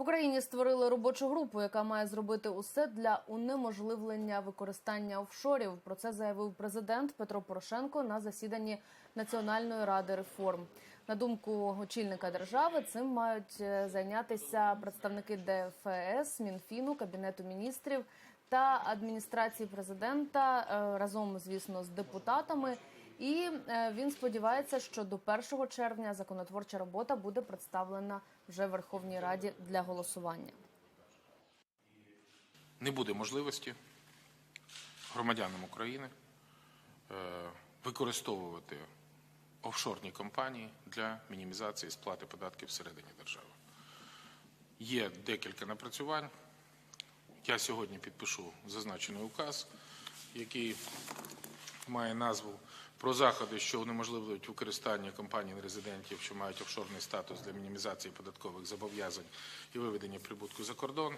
В Україні створили робочу групу, яка має зробити усе для унеможливлення використання офшорів. Про це заявив президент Петро Порошенко на засіданні Національної ради реформ. На думку очільника держави, цим мають е, зайнятися представники ДФС, Мінфіну, Кабінету міністрів та адміністрації президента е, разом, звісно, з депутатами. І е, він сподівається, що до 1 червня законотворча робота буде представлена вже Верховній Раді для голосування. не буде можливості громадянам України е, використовувати офшорні компанії для мінімізації сплати податків всередині держави. Є декілька напрацювань. Я сьогодні підпишу зазначений указ, який має назву про заходи, що унеможливлюють використання компаній нерезидентів, що мають офшорний статус для мінімізації податкових зобов'язань і виведення прибутку за кордон.